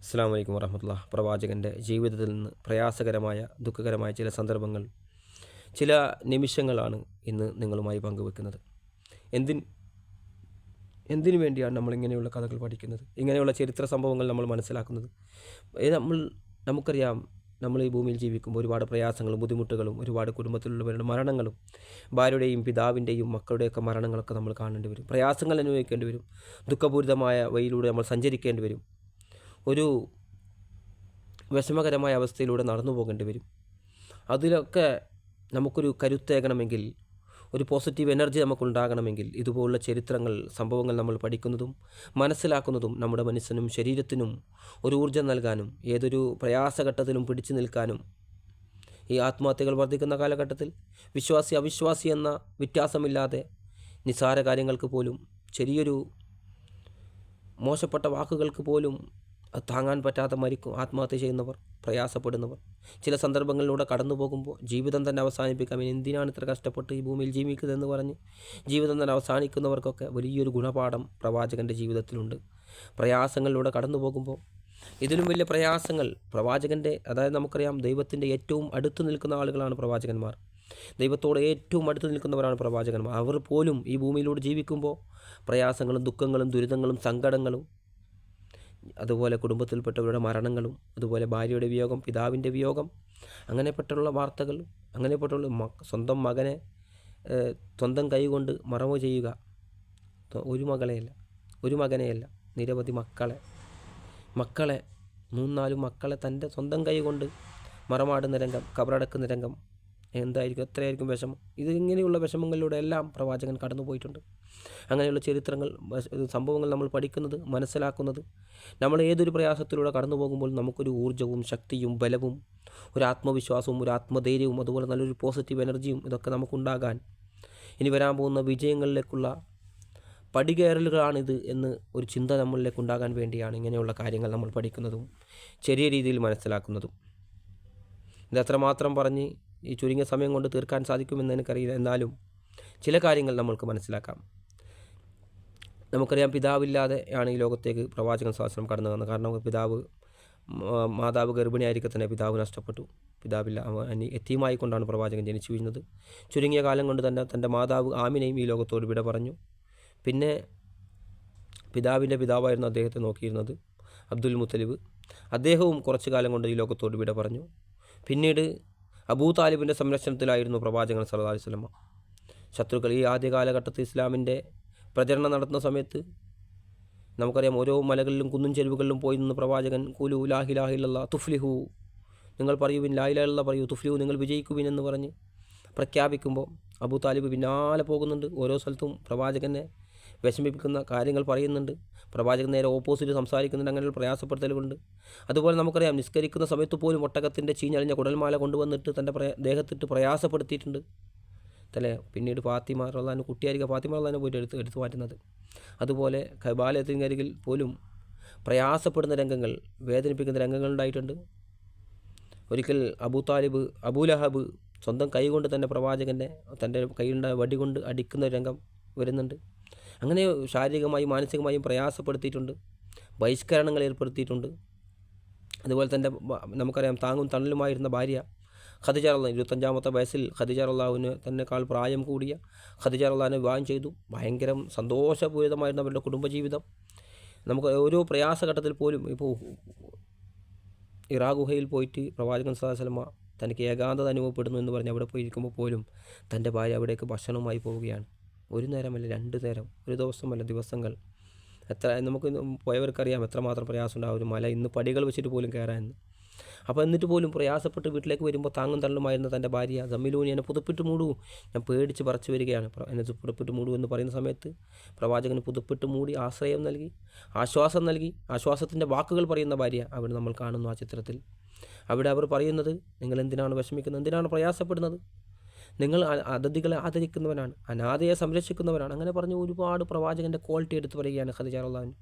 അസ്സാം വലൈക്കും വറഹമുല്ല പ്രവാചകന്റെ ജീവിതത്തിൽ നിന്ന് പ്രയാസകരമായ ദുഃഖകരമായ ചില സന്ദർഭങ്ങൾ ചില നിമിഷങ്ങളാണ് ഇന്ന് നിങ്ങളുമായി പങ്കുവെക്കുന്നത്. എന്തിന് എന്തിനു വേണ്ടിയാണ് നമ്മൾ ഇങ്ങനെയുള്ള കഥകൾ പഠിക്കുന്നത്? ഇങ്ങനെയുള്ള ചരിത്ര സംഭവങ്ങൾ നമ്മൾ മനസ്സിലാക്കുന്നത്? നമ്മൾ നമുക്കറിയാം നമ്മൾ ഈ ഭൂമിയിൽ ജീവിക്കുമ്പോൾ ഒരുപാട് പ്രയാസങ്ങളും ബുദ്ധിമുട്ടുകളും ഒരുപാട് കുടുംബത്തിലുള്ളവരുടെ മരണങ്ങളും ഭാര്യയുടെയും പിതാവിന്റെയും മക്കളുടെയൊക്കെ മരണങ്ങളൊക്കെ നമ്മൾ കാണേണ്ടി വരും. പ്രയാസങ്ങൾ അനുഭവിക്കേണ്ടി വരും. ദുഃഖപൂരിതമായ വഴിയിലൂടെ നമ്മൾ സഞ്ചരിക്കേണ്ടി വരും. ഒരു വിഷമകരമായ അവസ്ഥയിലൂടെ നടന്നു പോകേണ്ടി വരും. അതിലൊക്കെ നമുക്കൊരു കരുത്തേകണമെങ്കിൽ ഒരു പോസിറ്റീവ് എനർജി നമുക്കുണ്ടാകണമെങ്കിൽ ഇതുപോലുള്ള ചരിത്രങ്ങൾ സംഭവങ്ങൾ നമ്മൾ പഠിക്കുന്നതും മനസ്സിലാക്കുന്നതും നമ്മുടെ മനസ്സിനും ശരീരത്തിനും ഒരു ഊർജം നൽകാനും ഏതൊരു പ്രയാസഘട്ടത്തിലും പിടിച്ചു നിൽക്കാനും ഈ ആത്മഹത്യകൾ വർദ്ധിക്കുന്ന കാലഘട്ടത്തിൽ വിശ്വാസി അവിശ്വാസി എന്ന വ്യത്യാസമില്ലാതെ നിസാര കാര്യങ്ങൾക്ക് പോലും ചെറിയൊരു മോശപ്പെട്ട വാക്കുകൾക്ക് പോലും താങ്ങാൻ പറ്റാതെ മരിക്കും ആത്മഹത്യ ചെയ്യുന്നവർ പ്രയാസപ്പെടുന്നവർ. ചില സന്ദർഭങ്ങളിലൂടെ കടന്നു പോകുമ്പോൾ ജീവിതം തന്നെ അവസാനിപ്പിക്കാം. എന്തിനാണ് ഇത്ര കഷ്ടപ്പെട്ട് ഈ ഭൂമിയിൽ ജീവിക്കുന്നതെന്ന് പറഞ്ഞ് ജീവിതം തന്നെ അവസാനിക്കുന്നവർക്കൊക്കെ വലിയൊരു ഗുണപാഠം പ്രവാചകന്റെ ജീവിതത്തിലുണ്ട്. പ്രയാസങ്ങളിലൂടെ കടന്നു പോകുമ്പോൾ ഇതിലും വലിയ പ്രയാസങ്ങൾ പ്രവാചകന്റെ അതായത് നമുക്കറിയാം ദൈവത്തിന്റെ ഏറ്റവും അടുത്ത് നിൽക്കുന്ന ആളുകളാണ് പ്രവാചകന്മാർ. ദൈവത്തോട് ഏറ്റവും അടുത്ത് നിൽക്കുന്നവരാണ് പ്രവാചകന്മാർ. അവർ പോലും ഈ ഭൂമിയിലൂടെ ജീവിക്കുമ്പോൾ പ്രയാസങ്ങളും ദുഃഖങ്ങളും ദുരിതങ്ങളും സങ്കടങ്ങളും അതുപോലെ കുടുംബത്തിൽപ്പെട്ടവരുടെ മരണങ്ങളും അതുപോലെ ഭാര്യയുടെ വിയോഗം പിതാവിന്റെ വിയോഗം അങ്ങനെപ്പെട്ടുള്ള വാർത്തകൾ അങ്ങനെപ്പെട്ടുള്ള സ്വന്തം മകനെ സ്വന്തം കൈകൊണ്ട് മറവ് ചെയ്യുക. ഒരു മകളെയല്ല ഒരു മകനെയല്ല നിരവധി മക്കളെ. മക്കളെ മൂന്നാലും മക്കളെ തന്റെ സ്വന്തം കൈകൊണ്ട് മറമാടുന്ന രംഗം കബറടക്കുന്ന രംഗം എന്തായിരിക്കും? എത്രയായിരിക്കും വിഷമം? ഇത് ഇങ്ങനെയുള്ള വിഷമങ്ങളിലൂടെ എല്ലാം പ്രവാചകൻ കടന്നുപോയിട്ടുണ്ട് അങ്ങനെയുള്ള ചരിത്രങ്ങൾ സംഭവങ്ങൾ നമ്മൾ പഠിക്കുന്നത് മനസ്സിലാക്കുന്നത് നമ്മൾ ഏതൊരു പ്രയാസത്തിലൂടെ കടന്നു പോകുമ്പോൾ നമുക്കൊരു ഊർജവും ശക്തിയും ബലവും ഒരു ആത്മവിശ്വാസവും ഒരു ആത്മധൈര്യവും അതുപോലെ നല്ലൊരു പോസിറ്റീവ് എനർജിയും ഇതൊക്കെ നമുക്കുണ്ടാകാൻ ഇനി വരാൻ പോകുന്ന വിജയങ്ങളിലേക്കുള്ള പടികയറലുകളാണിത് എന്ന് ഒരു ചിന്ത നമ്മളിലേക്ക് ഉണ്ടാകാൻ വേണ്ടിയാണ് ഇങ്ങനെയുള്ള കാര്യങ്ങൾ നമ്മൾ പഠിക്കുന്നതും ചെറിയ രീതിയിൽ മനസ്സിലാക്കുന്നതും. ഇത് അത്രമാത്രം പറഞ്ഞ് ഈ ചുരുങ്ങിയ സമയം കൊണ്ട് തീർക്കാൻ സാധിക്കുമെന്ന് എനിക്കറിയില്ല. എന്നാലും ചില കാര്യങ്ങൾ നമ്മൾക്ക് മനസ്സിലാക്കാം. നമുക്കറിയാം പിതാവില്ലാതെ ആണ് ഈ ലോകത്തേക്ക് പ്രവാചകൻ സാസനം കടന്നു വന്നത്. കാരണം പിതാവ് മാതാവ് ഗർഭിണിയായിരിക്കെ തന്നെ പിതാവ് നഷ്ടപ്പെട്ടു. പിതാവില്ല അനി എത്തിയുമായി കൊണ്ടാണ് പ്രവാചകൻ ജനിച്ചു വീഴുന്നത്. ചുരുങ്ങിയ കാലം കൊണ്ട് തന്നെ തന്റെ മാതാവ് ആമിനെയും ഈ ലോകത്തോട് വിട പറഞ്ഞു. പിന്നെ പിതാവിന്റെ പിതാവായിരുന്നു അദ്ദേഹത്തെ നോക്കിയിരുന്നത് അബ്ദുൽ മുത്തലിബ്. അദ്ദേഹവും കുറച്ചു കാലം കൊണ്ട് ഈ ലോകത്തോട് വിട പറഞ്ഞു. പിന്നീട് അബൂ താലിബിന്റെ സംരക്ഷണത്തിലായിരുന്നു പ്രവാചകൻ സല്ലല്ലാഹു അലൈഹി വസല്ലമ ശത്രുക്കൾ ഈ ആദ്യ കാലഘട്ടത്തിൽ ഇസ്ലാമിന്റെ പ്രചരണം നടത്തുന്ന സമയത്ത് നമുക്കറിയാം ഓരോ മലകളിലും കുന്നും ചെരുവുകളിലും പോയി നിന്ന് പ്രവാചകൻ കുലു ലാഹി ലാഹിലാഹില്ല തുഫ്ലിഹു. നിങ്ങൾ പറയുവിൻ ലാഹിലാഹില്ല പറയൂ തുഫ്ലിഹു നിങ്ങൾ വിജയിക്കുവിൻ എന്ന് പറഞ്ഞ് പ്രഖ്യാപിക്കുമ്പോൾ അബൂ താലിബ് പിന്നാലെ പോകുന്നുണ്ട്. ഓരോ സ്ഥലത്തും പ്രവാചകനെ വിഷമിപ്പിക്കുന്ന കാര്യങ്ങൾ പറയുന്നുണ്ട്. പ്രവാചകൻ നേരെ ഓപ്പോസിറ്റ് സംസാരിക്കുന്നുണ്ട്. അങ്ങനെയുള്ള പ്രയാസപ്പെടുത്തലുകളുണ്ട്. അതുപോലെ നമുക്കറിയാം നിസ്കരിക്കുന്ന സമയത്ത് പോലും ഒട്ടകത്തിന്റെ ചീഞ്ഞളിഞ്ഞ കുടൽമാല കൊണ്ടുവന്നിട്ട് തന്റെ പ്രയ ദേഹത്തിട്ട് പ്രയാസപ്പെടുത്തിയിട്ടുണ്ട്. തലേ പിന്നീട് ഫാത്തിമ റള്ളാൻ കുട്ടിയായിരിക്കുക ഫാത്തിമ റള്ളാനെ പോയിട്ട് എടുത്ത് എടുത്തു മാറ്റുന്നത്. അതുപോലെ കബാലയത്തിനരികിൽ പോലും പ്രയാസപ്പെടുന്ന രംഗങ്ങൾ വേദനിപ്പിക്കുന്ന രംഗങ്ങൾ ഉണ്ടായിട്ടുണ്ട്. ഒരിക്കൽ അബൂ താലിബ് അബൂലഹബ് സ്വന്തം കൈകൊണ്ട് തന്നെ പ്രവാചകന്റെ തന്റെ കൈയുണ്ടായ വടി കൊണ്ട് അടിക്കുന്ന രംഗം വരുന്നുണ്ട്. അങ്ങനെ ശാരീരികമായും മാനസികമായും പ്രയാസപ്പെടുത്തിയിട്ടുണ്ട്. ബഹിഷ്കരണങ്ങൾ ഏർപ്പെടുത്തിയിട്ടുണ്ട്. അതുപോലെ തന്നെ നമുക്കറിയാം താങ്ങും തണലുമായിരുന്ന ഭാര്യ ഖദിജ അള്ളാഹ് ഇരുപത്തഞ്ചാമത്തെ വയസ്സിൽ ഖദിജ അള്ളാഹുവിന് തന്നെക്കാൾ പ്രായം കൂടിയ ഖദിജ അള്ളാഹിനെ വിവാഹം ചെയ്തു. ഭയങ്കരം സന്തോഷപൂരിതമായിരുന്നു അവരുടെ കുടുംബജീവിതം. നമുക്ക് ഓരോ പ്രയാസഘട്ടത്തിൽ പോലും ഇപ്പോൾ ഇറാ ഗുഹയിൽ പോയിട്ട് പ്രവാചകൻ സദാസലമ തനിക്ക് ഏകാന്തത അനുഭവപ്പെടുന്നു എന്ന് പറഞ്ഞ് അവിടെ പോയിരിക്കുമ്പോൾ പോലും തന്റെ ഭാര്യ അവിടേക്ക് ഭക്ഷണവുമായി പോവുകയാണ്. ഒരു നേരമല്ല രണ്ട് നേരം ഒരു ദിവസമല്ല ദിവസങ്ങൾ. എത്ര നമുക്ക് പോയവർക്കറിയാം എത്രമാത്രം പ്രയാസം ഉണ്ടാവും ഒരു മല. ഇന്ന് പടികൾ വെച്ചിട്ട് പോലും കയറാമെന്ന് അപ്പോൾ എന്നിട്ട് പോലും പ്രയാസപ്പെട്ട് വീട്ടിലേക്ക് വരുമ്പോൾ താങ്ങും തള്ളുമായിരുന്ന തന്റെ ഭാര്യ ജമ്മിലൂനി എന്നെ പുതുപ്പിട്ട് മൂടൂ. ഞാൻ പേടിച്ച് പറിച്ചു വരികയാണ്. എന്നെ പുതുപ്പിട്ട് മൂടൂ എന്ന് പറയുന്ന സമയത്ത് പ്രവാചകന് പുതുപ്പിട്ട് മൂടി ആശ്രയം നൽകി ആശ്വാസം നൽകി ആശ്വാസത്തിന്റെ വാക്കുകൾ പറയുന്ന ഭാര്യ അവിടെ നമ്മൾ കാണുന്നു ആ ചിത്രത്തിൽ. അവിടെ അവർ പറയുന്നത് നിങ്ങൾ എന്തിനാണ് വിഷമിക്കുന്നത്? എന്തിനാണ് പ്രയാസപ്പെടുന്നത്? നിങ്ങൾ അതിഥികളെ ആദരിക്കുന്നവനാണ് അനാഥയെ സംരക്ഷിക്കുന്നവനാണ്. അങ്ങനെ പറഞ്ഞ് ഒരുപാട് പ്രവാചകന്റെ ക്വാളിറ്റി എടുത്തു പറയുകയാണ് ഖദിജ അള്ളാഹുവിന്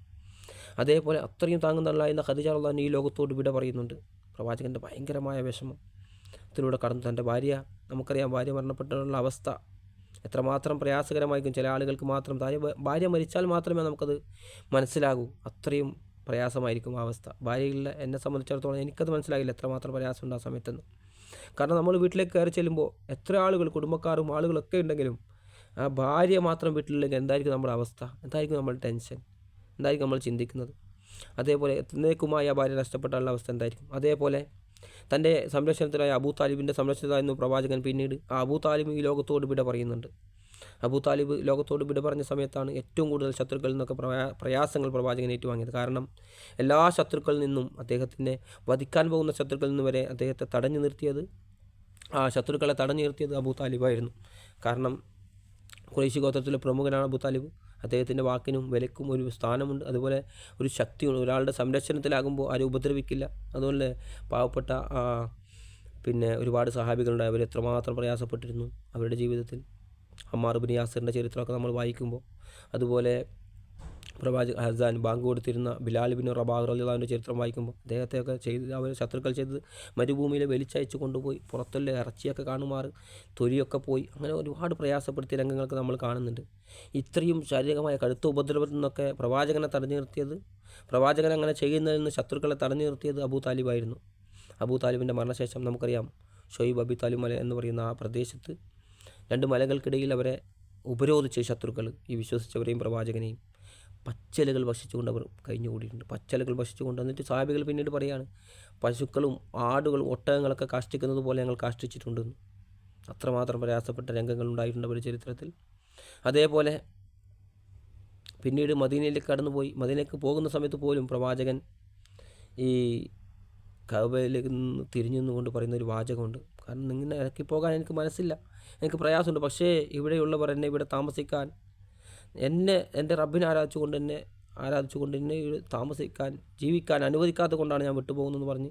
അതേപോലെ അത്രയും താങ്ങുന്നതല്ലായിരുന്ന ഖദിജ അള്ളാഹുവിന് ഈ ലോകത്തോട് വിട പറയുന്നുണ്ട്. പ്രവാചകന്റെ ഭയങ്കരമായ വിഷമം. ത്തിലൂടെ കടന്നു തന്റെ ഭാര്യ നമുക്കറിയാം ഭാര്യ മരണപ്പെട്ടുള്ള അവസ്ഥ എത്രമാത്രം പ്രയാസകരമായിരിക്കും. ചില ആളുകൾക്ക് മാത്രം ഭാര്യ ഭാര്യ മരിച്ചാൽ മാത്രമേ നമുക്കത് മനസ്സിലാകൂ. അത്രയും പ്രയാസമായിരിക്കും ആ അവസ്ഥ. ഭാര്യയുള്ള എന്നെ സംബന്ധിച്ചിടത്തോളം എനിക്കത് മനസ്സിലാകില്ല എത്രമാത്രം പ്രയാസമുണ്ട് ആ സമയത്തെന്ന്. കാരണം നമ്മൾ വീട്ടിലേക്ക് കയറി ചെല്ലുമ്പോൾ എത്ര ആളുകൾ കുടുംബക്കാരും ആളുകളൊക്കെ ഉണ്ടെങ്കിലും ആ ഭാര്യ മാത്രം വീട്ടിലില്ലെങ്കിൽ എന്തായിരിക്കും നമ്മുടെ അവസ്ഥ? എന്തായിരിക്കും നമ്മുടെ ടെൻഷൻ എന്തായിരിക്കും നമ്മൾ ചിന്തിക്കുന്നത്? അതേപോലെ എന്നേക്കുമായി ആ ഭാര്യ നഷ്ടപ്പെട്ടാലുള്ള അവസ്ഥ എന്തായിരിക്കും? അതേപോലെ തന്റെ സംരക്ഷണത്തിലായ അബൂ താലിബിന്റെ സംരക്ഷണത്തിലായിരുന്നു പ്രവാചകൻ പിന്നീട്. ആ അബൂ താലിബ് ഈ ലോകത്തോട് വിട പറയുന്നുണ്ട്. അബൂ താലിബ് ലോകത്തോട് വിട പറഞ്ഞ സമയത്താണ് ഏറ്റവും കൂടുതൽ ശത്രുക്കളിൽ നിന്നൊക്കെ പ്രയാ- പ്രയാസങ്ങൾ പ്രവാചകൻ ഏറ്റുവാങ്ങിയത്. കാരണം എല്ലാ ശത്രുക്കളിൽ നിന്നും അദ്ദേഹത്തിനെ വധിക്കാൻ പോകുന്ന ശത്രുക്കളിൽ നിന്ന് വരെ അദ്ദേഹത്തെ തടഞ്ഞു നിർത്തിയത് ആ ശത്രുക്കളെ തടഞ്ഞു നിർത്തിയത് അബൂ താലിബായിരുന്നു. കാരണം ഖുറൈശി ഗോത്രത്തിലെ പ്രമുഖനാണ് അബൂ താലിബ്. അദ്ദേഹത്തിന്റെ വാക്കിനും വിലക്കും ഒരു സ്ഥാനമുണ്ട്. അതുപോലെ ഒരു ശക്തിയുണ്ട്. ഒരാളുടെ സംരക്ഷണത്തിലാകുമ്പോൾ ആരും ഉപദ്രവിക്കില്ല. അതുപോലെ പാവപ്പെട്ട പിന്നെ ഒരുപാട് സഹാബികളുണ്ട് അവർ എത്രമാത്രം പ്രയാസപ്പെട്ടിരുന്നു അവരുടെ ജീവിതത്തിൽ. അമ്മാർ ബിൻ യാസറിന്റെ ചരിത്രമൊക്കെ നമ്മൾ വായിക്കുമ്പോൾ അതുപോലെ പ്രവാചക ഹസാൻ ബാങ്ക് കൊടുത്തിരുന്ന ബിലാൽ ബിൻ റബാഹ് ചരിത്രം വായിക്കുമ്പോൾ അദ്ദേഹത്തെയൊക്കെ ചെയ്ത് അവർ ശത്രുക്കൾ ചെയ്ത് മരുഭൂമിയിൽ വലിച്ചയച്ച് കൊണ്ടുപോയി പുറത്തുള്ള ഇറച്ചിയൊക്കെ കാണുമാർ തൊലിയൊക്കെ പോയി അങ്ങനെ ഒരുപാട് പ്രയാസപ്പെടുത്തിയ രംഗങ്ങളൊക്കെ നമ്മൾ കാണുന്നുണ്ട്. ഇത്രയും ശാരീരികമായ കടുത്ത ഉപദ്രവത്തിൽ നിന്നൊക്കെ പ്രവാചകനെ തടഞ്ഞു നിർത്തിയത് പ്രവാചകൻ അങ്ങനെ ചെയ്യുന്നതിൽ നിന്ന് ശത്രുക്കളെ തടഞ്ഞു നിർത്തിയത് അബൂ താലിബായിരുന്നു. അബൂ താലിബിന്റെ മരണശേഷം നമുക്കറിയാം ഷൊയ്ബ് അബി താലിബ് മല എന്ന് പറയുന്ന ആ പ്രദേശത്ത് രണ്ട് മലകൾക്കിടയിൽ അവരെ ഉപരോധിച്ച ശത്രുക്കൾ ഈ വിശ്വസിച്ചവരെയും പ്രവാചകനെയും പച്ചലകൾ ഭക്ഷിച്ചുകൊണ്ട് അവർ കഴിഞ്ഞുകൂടിയിട്ടുണ്ട്. പച്ചലകൾ ഭക്ഷിച്ചുകൊണ്ട് എന്നിട്ട് സാഹിബികൾ പിന്നീട് പറയാണ് പശുക്കളും ആടുകളും ഒട്ടകങ്ങളൊക്കെ കാഷ്ടിക്കുന്നത് പോലെ ഞങ്ങൾ കാഷ്ടിച്ചിട്ടുണ്ടെന്ന് അത്രമാത്രം പ്രയാസപ്പെട്ട രംഗങ്ങൾ ഉണ്ടായിട്ടുണ്ട് അവരുടെ ചരിത്രത്തിൽ. അതേപോലെ പിന്നീട് മദീനയിലേക്ക് കടന്നുപോയി. മദീനയ്ക്ക് പോകുന്ന സമയത്ത് പോലും പ്രവാചകൻ ഈ കവയിലേക്ക് നിന്ന് തിരിഞ്ഞു നിന്നുകൊണ്ട് പറയുന്ന ഒരു വാചകമുണ്ട്. കാരണം ഇങ്ങനെ ഇറക്കി പോകാൻ എനിക്ക് മനസ്സില്ല. എനിക്ക് പ്രയാസമുണ്ട്. പക്ഷേ ഇവിടെയുള്ളവർ എന്നെ ഇവിടെ താമസിക്കാൻ എന്നെ എന്റെ റബ്ബിനെ ആരാധിച്ചുകൊണ്ട് എന്നെ ആരാധിച്ചുകൊണ്ട് എന്നെ ഇവിടെ താമസിക്കാൻ ജീവിക്കാൻ അനുവദിക്കാത്തത് കൊണ്ടാണ് ഞാൻ വിട്ടുപോകുന്നതെന്ന് പറഞ്ഞ്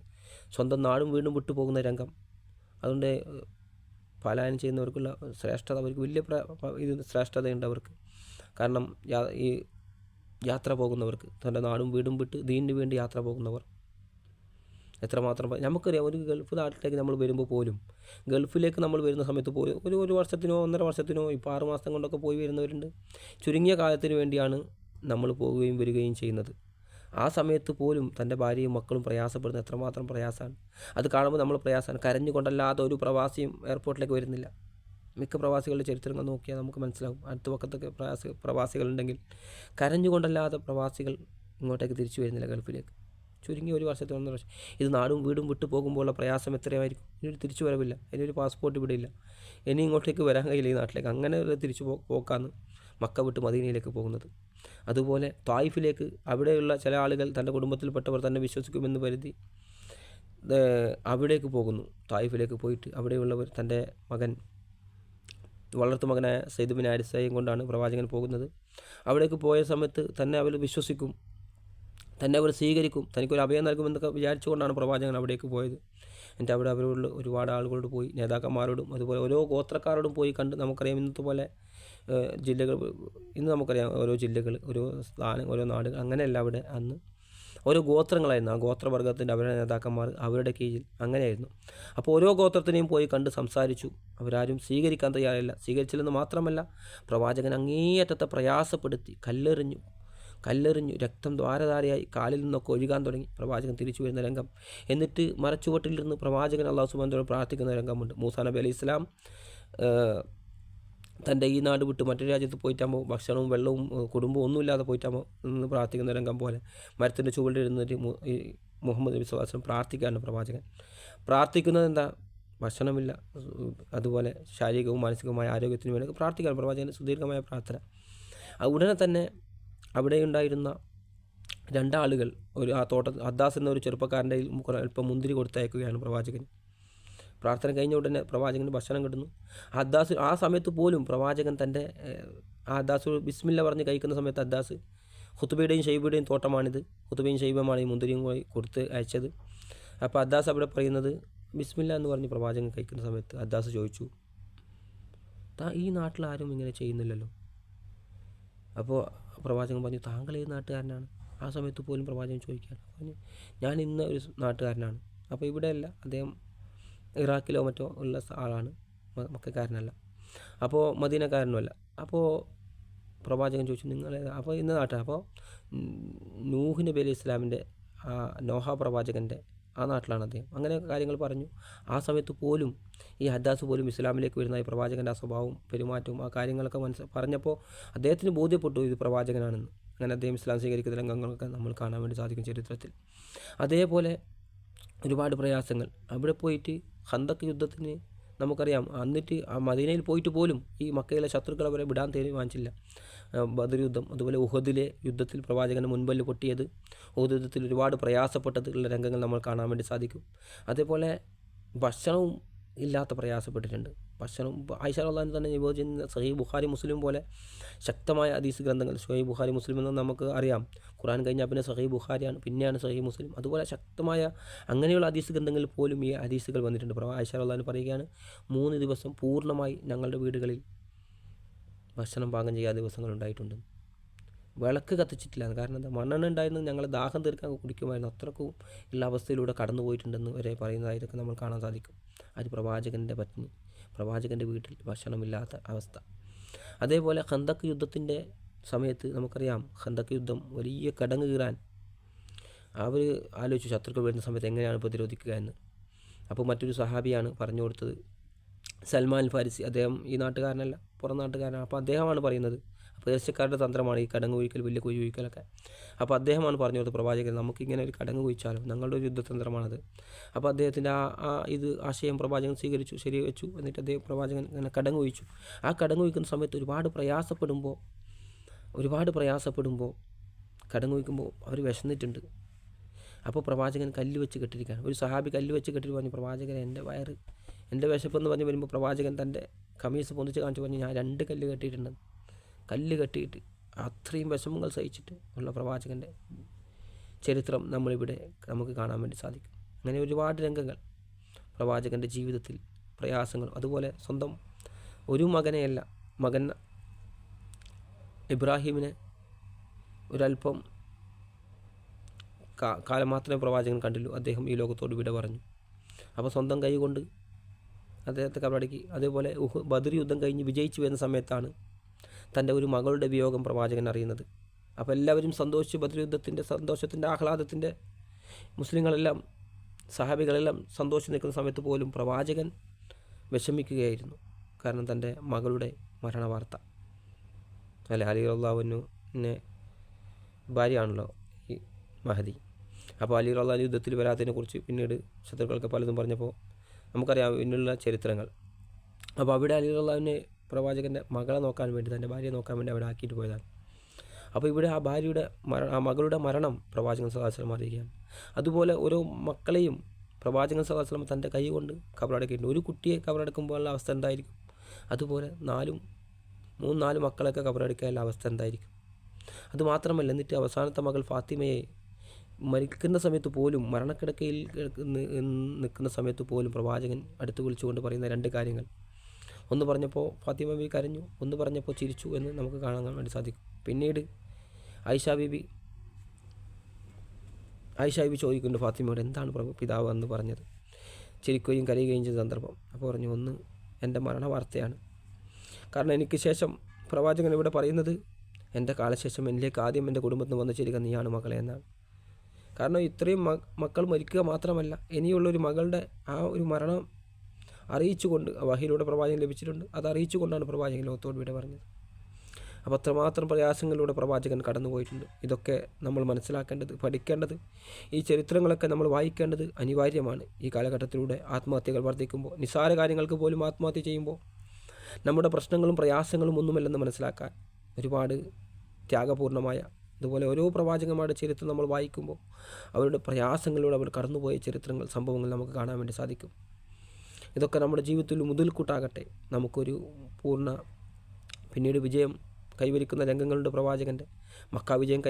സ്വന്തം നാടും വീണ്ടും വിട്ടുപോകുന്ന രംഗം. അതുകൊണ്ട് പലായനം ചെയ്യുന്നവർക്കുള്ള ശ്രേഷ്ഠത അവർക്ക് വലിയ ഇത് ശ്രേഷ്ഠതയുണ്ട് അവർക്ക്. കാരണം ഈ യാത്ര പോകുന്നവർക്ക് തന്റെ നാടും വീടും വിട്ട് ദീനിന് വേണ്ടി യാത്ര പോകുന്നവർ. എത്രമാത്രം നമുക്കറിയാം ഒരു ഗൾഫ് നാട്ടിലേക്ക് നമ്മൾ വരുമ്പോൾ പോലും ഗൾഫിലേക്ക് നമ്മൾ വരുന്ന സമയത്ത് പോയി ഒരു ഒരു വർഷത്തിനോ ഒന്നര വർഷത്തിനോ ഇപ്പോൾ ആറ് മാസം കൊണ്ടൊക്കെ പോയി വരുന്നവരുണ്ട്. ചുരുങ്ങിയ കാലത്തിന് വേണ്ടിയാണ് നമ്മൾ പോവുകയും വരികയും ചെയ്യുന്നത്. ആ സമയത്ത് പോലും തന്റെ ഭാര്യയും മക്കളും പ്രയാസപ്പെടുന്ന എത്രമാത്രം പ്രയാസമാണ്. അത് കാണുമ്പോൾ നമ്മൾ പ്രയാസമാണ്. കരഞ്ഞുകൊണ്ടല്ലാതെ ഒരു പ്രവാസിയും എയർപോർട്ടിലേക്ക് വരുന്നില്ല. മിക്ക പ്രവാസികളുടെ ചരിത്രങ്ങൾ നോക്കിയാൽ നമുക്ക് മനസ്സിലാകും അടുത്ത പക്കത്തൊക്കെ പ്രവാസി പ്രവാസികളുണ്ടെങ്കിൽ കരഞ്ഞുകൊണ്ടല്ലാതെ പ്രവാസികൾ ഇങ്ങോട്ടേക്ക് തിരിച്ചു വരുന്നില്ല ഗൾഫിലേക്ക്. ചുരുങ്ങി ഒരു വർഷത്തെ ഒന്നര വർഷം ഇത് നാടും വീടും വിട്ടു പോകുമ്പോഴുള്ള പ്രയാസം എത്രയായിരിക്കും? ഇനിയൊരു തിരിച്ചു വരവില്ല. ഇനിയൊരു പാസ്പോർട്ട് ഇവിടെ ഇല്ല. ഇനി ഇങ്ങോട്ടേക്ക് വരാൻ കഴിയില്ല ഈ നാട്ടിലേക്ക്. അങ്ങനെ ഒരു തിരിച്ചു പോക്കാന്ന് മക്ക വിട്ട് മദീനയിലേക്ക് പോകുന്നത്. അതുപോലെ തായിഫിലേക്ക് അവിടെയുള്ള ചില ആളുകൾ തന്റെ കുടുംബത്തിൽപ്പെട്ടവർ തന്നെ വിശ്വസിക്കുമെന്ന് ഏഹ് അവിടേക്ക് പോകുന്നു. തായിഫിലേക്ക് പോയിട്ട് അവിടെയുള്ളവർ തന്റെ മകൻ വളർത്തു മകനായ സൈദുബിൻ ആരിസയും കൊണ്ടാണ് പ്രവാചകൻ പോകുന്നത്. അവിടേക്ക് പോയ സമയത്ത് തന്നെ അവർ വിശ്വസിക്കും തന്നെ അവർ സ്വീകരിക്കും തനിക്കൊരു അഭയം നൽകുമെന്നൊക്കെ വിചാരിച്ചുകൊണ്ടാണ് പ്രവാചകൻ അവിടേക്ക് പോയത്. എന്നിട്ട് അവിടെ അവരോട് ഒരുപാട് ആളുകളോട് പോയി നേതാക്കന്മാരോടും അതുപോലെ ഓരോ ഗോത്രക്കാരോടും പോയി കണ്ട് നമുക്കറിയാം ഇന്നത്തെ പോലെ ജില്ലകൾ ഇന്ന് നമുക്കറിയാം ഓരോ ജില്ലകൾ ഓരോ സ്ഥാനം ഓരോ നാടുകൾ അങ്ങനെയല്ല അവിടെ അന്ന്. ഓരോ ഗോത്രങ്ങളായിരുന്നു. ആ ഗോത്രവർഗത്തിന്റെ അവരുടെ നേതാക്കന്മാർ അവരുടെ കീഴിൽ അങ്ങനെയായിരുന്നു. അപ്പോൾ ഓരോ ഗോത്രത്തിനെയും പോയി കണ്ട് സംസാരിച്ചു. അവരാരും സ്വീകരിക്കാൻ തയ്യാറില്ല. സ്വീകരിച്ചില്ലെന്ന് മാത്രമല്ല പ്രവാചകൻ അങ്ങേയറ്റത്തെ പ്രയാസപ്പെടുത്തി കല്ലെറിഞ്ഞു. കല്ലെറിഞ്ഞു രക്തം ദ്വാരധാരയായി കാലിൽ നിന്നൊക്കെ ഒഴുകാൻ തുടങ്ങി. പ്രവാചകൻ തിരിച്ചു വരുന്ന രംഗം. എന്നിട്ട് മരച്ചുവട്ടിലിരുന്ന് പ്രവാചകൻ അള്ളാഹു സുബാനോട് പ്രാർത്ഥിക്കുന്ന രംഗമുണ്ട്. മൂസാ നബി അലൈഹി ഇസ്ലാം തന്റെ ഈ നാട് വിട്ട് മറ്റൊരു രാജ്യത്ത് പോയിട്ടാകുമ്പോൾ ഭക്ഷണവും വെള്ളവും കുടുംബവും ഒന്നുമില്ലാതെ പോയിട്ടാകുമ്പോൾ നിന്ന് പ്രാർത്ഥിക്കുന്ന രംഗം പോലെ മരത്തിന്റെ ചുവടിലിരുന്നിട്ട് മുഹമ്മദ് നബി സ്വലാസ്ലം പ്രാർത്ഥിക്കാനാണ് പ്രവാചകൻ. പ്രാർത്ഥിക്കുന്നത് എന്താ? ഭക്ഷണമില്ല. അതുപോലെ ശാരീരികവും മാനസികവുമായ ആരോഗ്യത്തിന് വേണ്ടി പ്രാർത്ഥിക്കാൻ പ്രവാചകന്റെ സുദീർഘമായ പ്രാർത്ഥന. ഉടനെ തന്നെ അവിടെ ഉണ്ടായിരുന്ന രണ്ടാളുകൾ ഒരു ആ തോട്ട അദ്ദാസ് എന്ന ഒരു ചെറുപ്പക്കാരന്റെ അല്പം മുന്തിരി കൊടുത്തയക്കുകയാണ് പ്രവാചകൻ. പ്രാർത്ഥന കഴിഞ്ഞ ഉടനെ പ്രവാചകന് ഭക്ഷണം കിട്ടുന്നു. അദ്ദാസ് ആ സമയത്ത് പോലും പ്രവാചകൻ തന്റെ ആ അദ്ദാസ് ബിസ്മില്ല പറഞ്ഞ് കഴിക്കുന്ന സമയത്ത് അദ്ദാസ് ഹുത്തുബയുടെയും ഷെയ്ബയുടെയും തോട്ടമാണിത്. ഹുത്തുബയും ഷെയ്ബുമാണ് ഈ മുന്തിരിയും കൊടുത്ത് അയച്ചത്. അപ്പോൾ അദ്ദാസ് അവിടെ പറയുന്നത് ബിസ്മില്ല എന്ന് പറഞ്ഞ് പ്രവാചകൻ കഴിക്കുന്ന സമയത്ത് അദ്ദാസ് ചോദിച്ചു ഈ നാട്ടിൽ ആരും ഇങ്ങനെ ചെയ്യുന്നില്ലല്ലോ? അപ്പോൾ പ്രവാചകൻ പറഞ്ഞു താങ്കൾ ഏത് നാട്ടുകാരനാണ്? ആ സമയത്ത് പോലും പ്രവാചകൻ ചോദിക്കുകയാണ് പറഞ്ഞു ഞാൻ ഇന്ന ഒരു നാട്ടുകാരനാണ്. അപ്പോൾ ഇവിടെയല്ല അദ്ദേഹം ഇറാഖിലോ മറ്റോ ഉള്ള ആളാണ് മക്കാരനല്ല. അപ്പോൾ മദീനക്കാരനുമല്ല. അപ്പോൾ പ്രവാചകൻ ചോദിച്ചു നിങ്ങൾ അപ്പോൾ ഇന്ന നാട്ടാണ് അപ്പോൾ നൂഹ് നബി അലൈഹി ഇസ്ലാമിന്റെ നോഹ പ്രവാചകന്റെ ആ നാട്ടിലാണ് അദ്ദേഹം. അങ്ങനെ കാര്യങ്ങൾ പറഞ്ഞു. ആ സമയത്ത് പോലും ഈ ഹദ്ദാസ് പോലും ഇസ്ലാമിലേക്ക് വരുന്ന ഈ പ്രവാചകന്റെ ആ സ്വഭാവവും പെരുമാറ്റവും ആ കാര്യങ്ങളൊക്കെ മനസ്സ് പറഞ്ഞപ്പോൾ അദ്ദേഹത്തിന് ബോധ്യപ്പെട്ടു ഇത് പ്രവാചകനാണെന്ന്. അങ്ങനെ അദ്ദേഹം ഇസ്ലാം സ്വീകരിക്കുന്ന രംഗങ്ങളൊക്കെ നമ്മൾ കാണാൻ വേണ്ടി സാധിക്കും ചരിത്രത്തിൽ. അതേപോലെ ഒരുപാട് പ്രയാസങ്ങൾ. അവിടെ പോയിട്ട് ഹന്തക്ക് യുദ്ധത്തിന് നമുക്കറിയാം. എന്നിട്ട് ആ മദീനയിൽ പോയിട്ട് പോലും ഈ മക്കയിലെ ശത്രുക്കളെ വരെ വിടാൻ തീരുമാനിച്ചില്ല ബദർ യുദ്ധം അതുപോലെ ഉഹദിലെ യുദ്ധത്തിൽ പ്രവാചകന് മുൻപല്ല് പൊട്ടിയത് ഉഹദ് യുദ്ധത്തിൽ ഒരുപാട് പ്രയാസപ്പെട്ടതുള്ള രംഗങ്ങൾ നമ്മൾ കാണാൻ വേണ്ടി സാധിക്കും. അതേപോലെ ഭക്ഷണവും ഇല്ലാത്ത പ്രയാസപ്പെട്ടിട്ടുണ്ട്. ഭക്ഷണം ആയിഷ അള്ളഹാൻ തന്നെ നിബോധിക്കുന്ന സഹി ബുഖാരി മുസ്ലിം പോലെ ശക്തമായ ഹദീസ് ഗ്രന്ഥങ്ങൾ സഹി ബുഖാരി മുസ്ലിം എന്ന് നമുക്ക് അറിയാം. ഖുറാൻ കഴിഞ്ഞാൽ പിന്നെ സഹി ബുഖാരിയാണ് പിന്നെയാണ് സഹി മുസ്ലിം. അതുപോലെ ശക്തമായ അങ്ങനെയുള്ള ഹദീസ് ഗ്രന്ഥങ്ങളിൽ പോലും ഈ ഹദീസുകൾ വന്നിട്ടുണ്ട്. ആയിഷ അള്ളഹാൻ പറയുകയാണ് മൂന്ന് ദിവസം പൂർണമായി ഞങ്ങളുടെ വീടുകളിൽ ഭക്ഷണം പാകം ചെയ്യാത്ത ദിവസങ്ങൾ ഉണ്ടായിട്ടുണ്ട്. വിളക്ക് കത്തിച്ചിട്ടില്ല കാരണം എന്താ? മണ്ണെണ്ണ ഉണ്ടായിരുന്നു. ഞങ്ങൾ ദാഹം തീർക്കാൻ കുടിക്കുമായിരുന്നു. അത്രക്കും ഉള്ള അവസ്ഥയിലൂടെ കടന്നു പോയിട്ടുണ്ടെന്ന് വരെ പറയുന്നതായിട്ടൊക്കെ നമ്മൾ കാണാൻ സാധിക്കും. അത് പ്രവാചകന്റെ പത്നി പ്രവാചകന്റെ വീട്ടിൽ ഭക്ഷണമില്ലാത്ത അവസ്ഥ. അതേപോലെ ഹന്തക്ക് യുദ്ധത്തിന്റെ സമയത്ത് നമുക്കറിയാം ഹന്തക്ക് യുദ്ധം വലിയ കടങ്ങ് കീറാൻ അവർ ആലോചിച്ചു. ശത്രുക്കൾ വരുന്ന സമയത്ത് എങ്ങനെയാണ് പ്രതിരോധിക്കുക എന്ന്. അപ്പോൾ മറ്റൊരു സഹാബിയാണ് പറഞ്ഞു കൊടുത്തത്. സൽമാൻ ഫാരിസി. അദ്ദേഹം ഈ നാട്ടുകാരനല്ല പുറം നാട്ടുകാരനാണ്. അപ്പോൾ അദ്ദേഹമാണ് പറയുന്നത് പേർഷ്യക്കാരുടെ തന്ത്രമാണ് ഈ കടങ്ങ് കുഴിക്കൽ വലിയ കുഴി കുഴിക്കലൊക്കെ. അപ്പോൾ അദ്ദേഹമാണ് പറഞ്ഞു കൊടുത്തത് പ്രവാചകൻ നമുക്കിങ്ങനെ ഒരു കടങ്ങ് കുഴിച്ചാലോ? ഞങ്ങളുടെ ഒരു യുദ്ധതന്ത്രമാണത്. അപ്പോൾ അദ്ദേഹത്തിന്റെ ആ ആ ഇത് ആശയം പ്രവാചകൻ സ്വീകരിച്ചു ശരി വെച്ചു എന്നിട്ട് അദ്ദേഹം പ്രവാചകൻ ഇങ്ങനെ കടങ്ങ് കുഴിച്ചു. ആ കടങ്ങ് കുഴിക്കുന്ന സമയത്ത് ഒരുപാട് പ്രയാസപ്പെടുമ്പോൾ ഒരുപാട് പ്രയാസപ്പെടുമ്പോൾ കടങ്ങ് കുഴിക്കുമ്പോൾ അവർ വിശന്നിട്ടുണ്ട്. അപ്പോൾ പ്രവാചകൻ കല്ല് വെച്ച് കെട്ടിരിക്കുകയാണ്. ഒരു സഹാബി കല്ല് വെച്ച് കെട്ടിട്ട് പറഞ്ഞു പ്രവാചകൻ എന്റെ വയറ് എന്റെ വിശപ്പെന്ന് പറഞ്ഞ് വരുമ്പോൾ പ്രവാചകൻ തന്റെ കമീസ് പൊന്നിച്ച് കാണിച്ച് പറഞ്ഞു ഞാൻ രണ്ട് കല്ല് കെട്ടിയിട്ടുണ്ട്. കല്ല് കെട്ടിയിട്ട് അത്രയും വിഷമങ്ങൾ സഹിച്ചിട്ട് ഉള്ള പ്രവാചകന്റെ ചരിത്രം നമ്മളിവിടെ നമുക്ക് കാണാൻ വേണ്ടി സാധിക്കും. അങ്ങനെ ഒരുപാട് രംഗങ്ങൾ പ്രവാചകന്റെ ജീവിതത്തിൽ പ്രയാസങ്ങൾ അതുപോലെ സ്വന്തം ഒരു മകനെയല്ല മകൻ ഇബ്രാഹിമിനെ ഒരല്പം കാലം മാത്രമേ പ്രവാചകൻ കണ്ടുള്ളൂ അദ്ദേഹം ഈ ലോകത്തോട് വിട പറഞ്ഞു. അപ്പോൾ സ്വന്തം കൈ കൊണ്ട് അദ്ദേഹത്തെ കബടക്കി അതേപോലെ ബദർ യുദ്ധം കഴിഞ്ഞ് വിജയിച്ചു വരുന്ന സമയത്താണ് തന്റെ ഒരു മകളുടെ വിയോഗം പ്രവാചകൻ അറിയുന്നത്. അപ്പോൾ എല്ലാവരും സന്തോഷിച്ചു ബദ്രയുദ്ധത്തിന്റെ സന്തോഷത്തിന്റെ ആഹ്ലാദത്തിന്റെ മുസ്ലിങ്ങളെല്ലാം സഹാബികളെല്ലാം സന്തോഷിച്ച് നിൽക്കുന്ന സമയത്ത് പോലും പ്രവാചകൻ വിഷമിക്കുകയായിരുന്നു. കാരണം തന്റെ മകളുടെ മരണവാർത്ത. അല്ലെ? അലി അള്ളാഹുവിനെ ഭാര്യയാണല്ലോ ഈ മഹദി. അപ്പോൾ അലി അള്ളാഹു യുദ്ധത്തിൽ വരാത്തതിനെ കുറിച്ച് പിന്നീട് ശത്രുക്കൾക്ക് പലതും പറഞ്ഞപ്പോൾ നമുക്കറിയാം പിന്നുള്ള ചരിത്രങ്ങൾ. അപ്പോൾ അവിടെ അലി അള്ളാഹുവിനെ പ്രവാചകന്റെ മകളെ നോക്കാൻ വേണ്ടി തന്റെ ഭാര്യയെ നോക്കാൻ വേണ്ടി അവിടെ ആക്കിയിട്ട് പോയതാണ്. അപ്പോൾ ഇവിടെ ആ ഭാര്യയുടെ മരണം ആ മകളുടെ മരണം പ്രവാചകൻ സദാശ്രമം അറിയുകയാണ് അതുപോലെ ഓരോ മക്കളെയും പ്രവാചകൻ സദാശ്രമം തന്റെ കൈ കൊണ്ട് കബറടക്കിയിട്ടുണ്ട്. ഒരു കുട്ടിയെ കബറടക്കുമ്പോഴുള്ള അവസ്ഥ എന്തായിരിക്കും? അതുപോലെ നാലും മൂന്ന് നാല് മക്കളൊക്കെ കബറടക്കാനുള്ള അവസ്ഥ എന്തായിരിക്കും? അതുമാത്രമല്ല എന്നിട്ട് അവസാനത്തെ മകൾ ഫാത്തിമയെ മരിക്കുന്ന സമയത്ത് പോലും മരണക്കിടക്കയിൽ നിൽക്കുന്ന സമയത്ത് പോലും പ്രവാചകൻ അടുത്ത് വിളിച്ചുകൊണ്ട് പറയുന്ന രണ്ട് കാര്യങ്ങൾ. ഒന്ന് പറഞ്ഞപ്പോൾ ഫാത്തിമ ബി കരഞ്ഞു ഒന്ന് പറഞ്ഞപ്പോൾ ചിരിച്ചു എന്ന് നമുക്ക് കാണാൻ വേണ്ടി സാധിക്കും. പിന്നീട് ആയിഷ ബീബി ആയിഷ ബീബി ചോദിക്കുന്നുണ്ട് ഫാത്തിമയോട് എന്താണ് പ്രഭു പിതാവ് എന്ന് പറഞ്ഞത്? ചിരിക്കുകയും കരയുകയും ചെയ്ത സന്ദർഭം. അപ്പോൾ പറഞ്ഞു ഒന്ന് എന്റെ മരണ വാർത്തയാണ് കാരണം എനിക്ക് ശേഷം പ്രവാചകൻ ഇവിടെ പറയുന്നത് എന്റെ കാലശേഷം എന്നിലേക്ക് ആദ്യം എന്റെ കുടുംബത്തിന് വന്ന് ചേരുക നീയാണ് മകളെ എന്നാണ്. കാരണം ഇത്രയും മക്കൾ മരിക്കുക മാത്രമല്ല ഇനിയുള്ളൊരു മകളുടെ ആ ഒരു മരണം അറിയിച്ചുകൊണ്ട് വഹിയിലൂടെ പ്രവാചകൻ ലഭിച്ചിട്ടുണ്ട്. അത് അറിയിച്ചുകൊണ്ടാണ് പ്രവാചകൻ ലോകത്തോട് വിട പറഞ്ഞത്. അപ്പോൾ അത്രമാത്രം പ്രയാസങ്ങളിലൂടെ പ്രവാചകൻ കടന്നുപോയിട്ടുണ്ട്. ഇതൊക്കെ നമ്മൾ മനസ്സിലാക്കേണ്ടത് പഠിക്കേണ്ടത് ഈ ചരിത്രങ്ങളൊക്കെ നമ്മൾ വായിക്കേണ്ടത് അനിവാര്യമാണ്. ഈ കാലഘട്ടത്തിലൂടെ ആത്മഹത്യകൾ വർദ്ധിക്കുമ്പോൾ നിസ്സാര കാര്യങ്ങൾക്ക് പോലും ആത്മഹത്യ ചെയ്യുമ്പോൾ നമ്മുടെ പ്രശ്നങ്ങളും പ്രയാസങ്ങളും ഒന്നുമല്ലെന്ന് മനസ്സിലാക്കാൻ ഒരുപാട് ത്യാഗപൂർണമായ അതുപോലെ ഓരോ പ്രവാചകന്മാരുടെ ചരിത്രം നമ്മൾ വായിക്കുമ്പോൾ അവരുടെ പ്രയാസങ്ങളിലൂടെ അവർ കടന്നുപോയ ചരിത്രങ്ങൾ സംഭവങ്ങൾ നമുക്ക് കാണാൻ വേണ്ടി സാധിക്കും. ഇതൊക്കെ നമ്മുടെ ജീവിതത്തിൽ മുതൽക്കൂട്ടാകട്ടെ. നമുക്കൊരു പൂർണ പിന്നീട് വിജയം കൈവരിക്കുന്ന രംഗങ്ങളുണ്ട് പ്രവാചകന്റെ. മക്ക വിജയം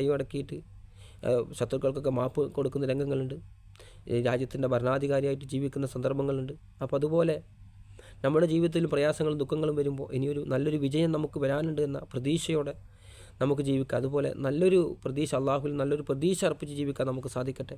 ശത്രുക്കൾക്കൊക്കെ മാപ്പ് കൊടുക്കുന്ന രംഗങ്ങളുണ്ട്. രാജ്യത്തിന്റെ ഭരണാധികാരിയായിട്ട് ജീവിക്കുന്ന സന്ദർഭങ്ങളുണ്ട്. അപ്പോൾ അതുപോലെ നമ്മുടെ ജീവിതത്തിൽ പ്രയാസങ്ങളും ദുഃഖങ്ങളും വരുമ്പോൾ ഇനിയൊരു നല്ലൊരു വിജയം നമുക്ക് വരാനുണ്ട് എന്ന പ്രതീക്ഷയോടെ നമുക്ക് ജീവിക്കാം. അതുപോലെ നല്ലൊരു പ്രതീക്ഷ അള്ളാഹുവിൽ നല്ലൊരു പ്രതീക്ഷ അർപ്പിച്ച് ജീവിക്കാൻ നമുക്ക് സാധിക്കട്ടെ.